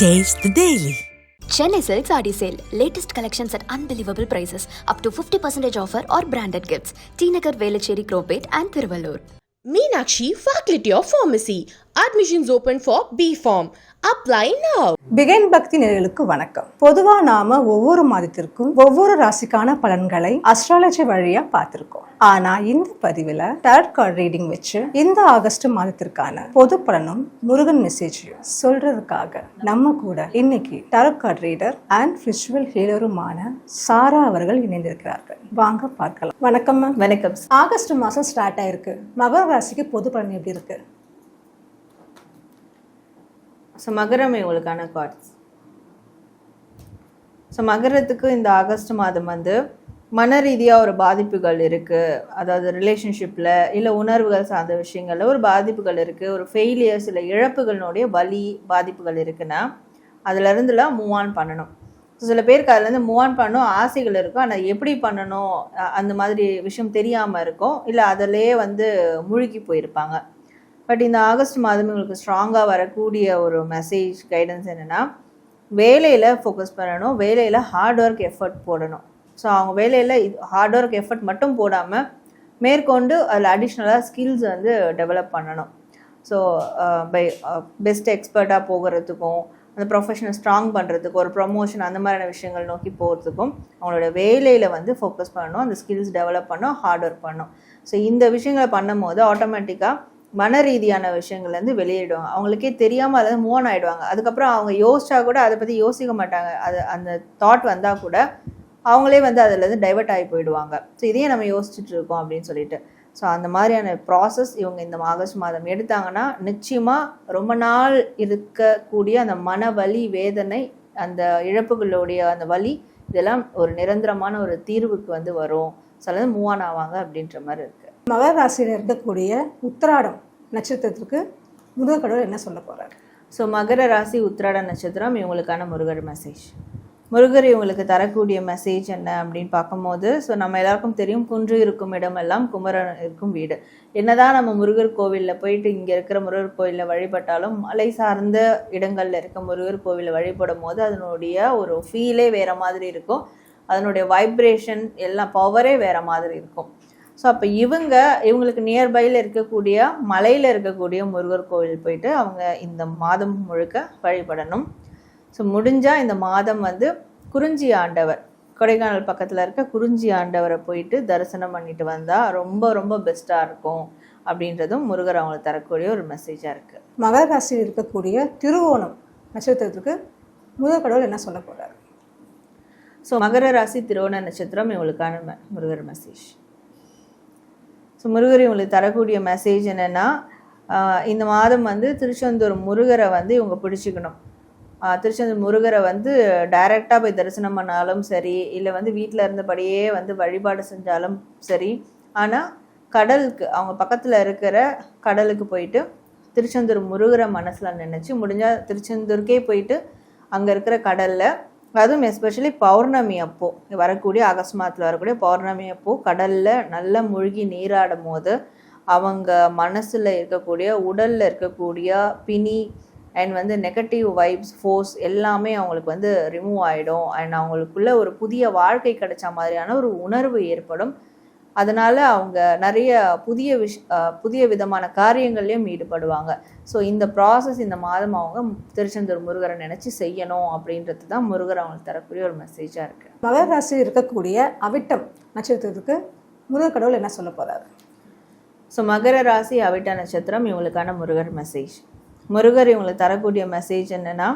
Taste the Daily. Chennai Silk Saree Sale. Latest collections at unbelievable prices. Up to 50% offer or branded gifts. T Nagar, Velachery, Cropate and Thiruvallur. Meenakshi Faculty of Pharmacy. Admissions open for B Form. Apply now. பிகைன் பக்தி நேயர்களுக்கு வணக்கம் பொதுவா நாம ஒவ்வொரு மாதத்திற்கும் ஒவ்வொரு ராசிக்கான பலன்களை அஸ்ட்ராலஜி வழியா பார்த்திருக்கோம் ஆனா இந்த பதிவுல டேரட் கார்டு ரீடிங் வச்சு இந்த ஆகஸ்ட் மாதத்திற்கான பொது பலனும் முருகன் மெசேஜையும் சொல்றதுக்காக நம்ம கூட இன்னைக்கு tarot card reader and visual ஹீலருமான சாரா அவர்கள் இணைந்திருக்கிறார்கள் வாங்க பார்க்கலாம் வணக்கம் மேம் வணக்கம் ஆகஸ்ட் மாசம் ஸ்டார்ட் ஆயிருக்கு மகர ராசிக்கு பொது பலன் எப்படி இருக்கு ஸோ மகரம் இவங்களுக்கான கார்ட்ஸ் ஸோ மகரத்துக்கு இந்த ஆகஸ்ட் மாதம் வந்து மன ரீதியாக ஒரு பாதிப்புகள் இருக்குது அதாவது ரிலேஷன்ஷிப்பில் இல்லை உணர்வுகள் சார்ந்த விஷயங்களில் ஒரு பாதிப்புகள் இருக்குது ஒரு ஃபெயிலியர்ஸ் இல்லை இழப்புகளினுடைய வலி பாதிப்புகள் இருக்குன்னா அதுலேருந்துலாம் மூவ் ஆன் பண்ணணும். சில பேருக்கு அதுலேருந்து மூவ் ஆன் பண்ணணும் ஆசைகள் இருக்கும். ஆனால் எப்படி பண்ணணும்? அந்த மாதிரி விஷயம் தெரியாமல் இருக்கும். இல்லை அதிலே வந்து முழுகி போயிருப்பாங்க. பட் இந்த ஆகஸ்ட் மாதம் உங்களுக்கு ஸ்ட்ராங்காக வரக்கூடிய ஒரு மெசேஜ் கைடன்ஸ் என்னென்னா வேலையில் ஃபோக்கஸ் பண்ணணும் வேலையில் ஹார்ட் ஒர்க் எஃபர்ட் போடணும். ஸோ அவங்க வேலையில் ஹார்ட் ஒர்க் எஃபர்ட் மட்டும் போடாமல் மேற்கொண்டு அதில் அடிஷ்னலாக ஸ்கில்ஸ் வந்து டெவலப் பண்ணணும். ஸோ பை பெஸ்ட் எக்ஸ்பர்ட்டாக போகிறதுக்கும் அந்த ப்ரொஃபஷனை ஸ்ட்ராங் பண்ணுறதுக்கும் ஒரு ப்ரொமோஷன் அந்த மாதிரியான விஷயங்கள் நோக்கி போகிறதுக்கும் அவங்களோட வேலையில் வந்து ஃபோக்கஸ் பண்ணணும் அந்த ஸ்கில்ஸ் டெவலப் பண்ணணும் ஹார்ட் ஒர்க் பண்ணணும். ஸோ இந்த விஷயங்களை பண்ணும்போது ஆட்டோமேட்டிக்காக மன ரீதியான விஷயங்கள்லேருந்து வெளியிடுவாங்க. அவங்களுக்கே தெரியாமல் அதை மூவ் ஆகிடுவாங்க அதுக்கப்புறம் அவங்க யோசிச்சா கூட அதை பற்றி யோசிக்க மாட்டாங்க. அது அந்த தாட் வந்தால் கூட அவங்களே வந்து அதுலேருந்து டைவர்ட் ஆகி போயிடுவாங்க. ஸோ இதையே நம்ம யோசிச்சுட்டு இருக்கோம் அப்படின்னு சொல்லிட்டு. ஸோ அந்த மாதிரியான ப்ராசஸ் இவங்க இந்த ஆகஸ்ட் மாதம் எடுத்தாங்கன்னா நிச்சயமாக ரொம்ப நாள் இருக்கக்கூடிய அந்த மன வலி வேதனை அந்த இழப்புகளுடைய அந்த வலி இதெல்லாம் ஒரு நிரந்தரமான ஒரு தீர்வுக்கு வந்து வரும். சிலது மூவ் ஆன் ஆவாங்க அப்படின்ற மாதிரி இருக்குது மகர ராசியில் இருக்கக்கூடிய உத்திராடம் நட்சத்திரத்திற்கு முருகக்கடவுள் என்ன சொல்ல போகிறார் ஸோ மகர ராசி உத்திராட நட்சத்திரம் இவங்களுக்கான முருகர் மெசேஜ் முருகர் இவங்களுக்கு தரக்கூடிய மெசேஜ் என்ன அப்படின்னு பார்க்கும்போது ஸோ நம்ம எல்லாருக்கும் தெரியும் குன்று இருக்கும் இடமெல்லாம் குமரன் இருக்கும் வீடு. என்னதான் நம்ம முருகர் கோவிலில் போயிட்டு இங்கே இருக்கிற முருகர் கோவிலில் வழிபட்டாலும் மலை சார்ந்த இடங்களில் இருக்க முருகர் கோவிலில் வழிபடும் போது அதனுடைய ஒரு ஃபீலே வேறு மாதிரி இருக்கும். அதனுடைய வைப்ரேஷன் எல்லாம் பவரே வேறு மாதிரி இருக்கும். ஸோ அப்போ இவங்க இவங்களுக்கு நியர்பையில் இருக்கக்கூடிய மலையில் இருக்கக்கூடிய முருகர் கோவில் போயிட்டு அவங்க இந்த மாதம் முழுக்க வழிபடணும். ஸோ முடிஞ்சால் இந்த மாதம் வந்து குறிஞ்சி ஆண்டவர் கொடைக்கானல் பக்கத்தில் இருக்க குறிஞ்சி ஆண்டவரை போயிட்டு தரிசனம் பண்ணிட்டு வந்தால் ரொம்ப ரொம்ப பெஸ்ட்டாக இருக்கும் அப்படின்றதும் முருகர் அவங்களுக்கு தரக்கூடிய ஒரு மெசேஜாக இருக்குது மகர ராசியில் இருக்கக்கூடிய திருவோணம் நட்சத்திரத்துக்கு முருகர் கடவுள் என்ன சொல்ல போறாரு? ஸோ மகர ராசி திருவோண நட்சத்திரம் இவங்களுக்கான முருகர் மெசேஜ் ஸோ முருகர் இவங்களுக்கு தரக்கூடிய மெசேஜ் என்னென்னா இந்த மாதம் வந்து திருச்செந்தூர் முருகரை வந்து இவங்க பிடிச்சிக்கணும். திருச்செந்தூர் முருகரை வந்து டைரெக்டாக போய் தரிசனம் பண்ணாலும் சரி இல்லை வந்து வீட்டில் இருந்தபடியே வந்து வழிபாடு செஞ்சாலும் சரி ஆனால் கடலுக்கு அவங்க பக்கத்தில் இருக்கிற கடலுக்கு போயிட்டு திருச்செந்தூர் முருகரை மனசில் நினச்சி முடிஞ்சால் திருச்செந்தூருக்கே போயிட்டு அங்கே இருக்கிற கடலில் அதுவும் எஸ்பெஷலி பௌர்ணமி அப்போ. வரக்கூடிய ஆகஸ்ட் மாதத்தில் வரக்கூடிய பௌர்ணமி அப்போ கடலில் நல்லா மூழ்கி நீராடும் போது அவங்க மனசில் இருக்கக்கூடிய உடலில் இருக்கக்கூடிய பிணி அண்ட் வந்து நெகட்டிவ் வைப்ஸ் ஃபோர்ஸ் எல்லாமே அவங்களுக்கு வந்து ரிமூவ் ஆகிடும் அண்ட் அவங்களுக்குள்ள ஒரு புதிய வாழ்க்கை கிடைச்ச மாதிரியான ஒரு உணர்வு ஏற்படும். அதனால அவங்க நிறைய புதிய விஷ் புதிய விதமான காரியங்கள்லையும் ஈடுபடுவாங்க. ஸோ இந்த ப்ராசஸ் இந்த மாதம் அவங்க திருச்செந்தூர் முருகரை நினச்சி செய்யணும் அப்படின்றது தான் முருகர் அவங்களுக்கு தரக்கூடிய ஒரு மெசேஜாக இருக்குது மகர ராசியில் இருக்கக்கூடிய அவிட்டம் நட்சத்திரத்துக்கு முருகர் கடவுள் என்ன சொல்ல போறாரு? ஸோ மகர ராசி அவிட்ட நட்சத்திரம் இவங்களுக்கான முருகர் மெசேஜ் முருகர் இவங்களுக்கு தரக்கூடிய மெசேஜ் என்னென்னா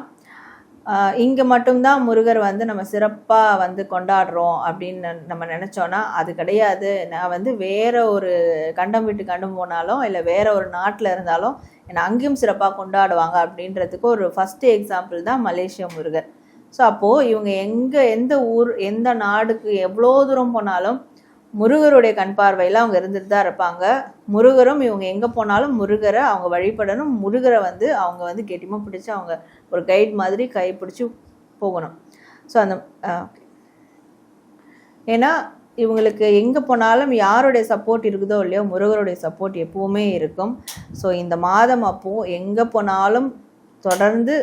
இங்கே மட்டும்தான் முருகர் வந்து நம்ம சிறப்பாக வந்து கொண்டாடுறோம் அப்படின்னு நம்ம நினச்சோன்னா அது கிடையாது. நான் வந்து வேற ஒரு கண்டம் விட்டு கண்டம் போனாலும் இல்லை வேற ஒரு நாட்டில் இருந்தாலும் என்னை அங்கேயும் சிறப்பாக கொண்டாடுவாங்க அப்படின்றதுக்கு ஒரு ஃபஸ்ட்டு எக்ஸாம்பிள் தான் மலேசியா முருகர். ஸோ அப்போது இவங்க எங்கே எந்த ஊர் எந்த நாடுக்கு எவ்வளோ தூரம் போனாலும் முருகருடைய கண் பார்வையில் அவங்க இருந்துட்டு தான் இருப்பாங்க. முருகரும் இவங்க எங்கே போனாலும் முருகரை அவங்க வழிபடணும். முருகரை வந்து அவங்க வந்து கெட்டியமாக பிடிச்சி அவங்க ஒரு கைட் மாதிரி கை பிடிச்சி போகணும். ஸோ அந்த ஏன்னா இவங்களுக்கு எங்கே போனாலும் யாருடைய சப்போர்ட் இருக்குதோ இல்லையோ முருகருடைய சப்போர்ட் எப்போவுமே இருக்கும். ஸோ இந்த மாதம் அப்போ எங்கே போனாலும் தொடர்ந்து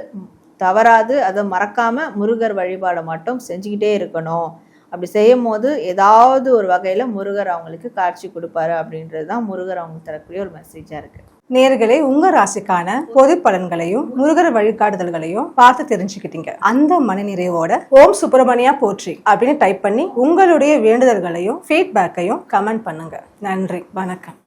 தவறாது அதை மறக்காமல் முருகர் வழிபாடை மட்டும் செஞ்சுக்கிட்டே இருக்கணும். அப்படி செய்யும் போது ஏதாவது ஒரு வகையில் முருகர் அவங்களுக்கு காட்சி கொடுப்பாரு அப்படின்றது தான் முருகர் அவங்களுக்கு தரக்கூடிய ஒரு மெசேஜாக இருக்கு. நேர்களே உங்க ராசிக்கான பொது பலன்களையும் முருகர் வழிகாட்டுதல்களையும் பார்த்து தெரிஞ்சுக்கிட்டீங்க. அந்த மனநிறைவோட ஓம் சுப்பிரமணியா போற்றி அப்படின்னு டைப் பண்ணி உங்களுடைய வேண்டுதல்களையும் ஃபீட்பேக்கையும் கமெண்ட் பண்ணுங்க. நன்றி வணக்கம்.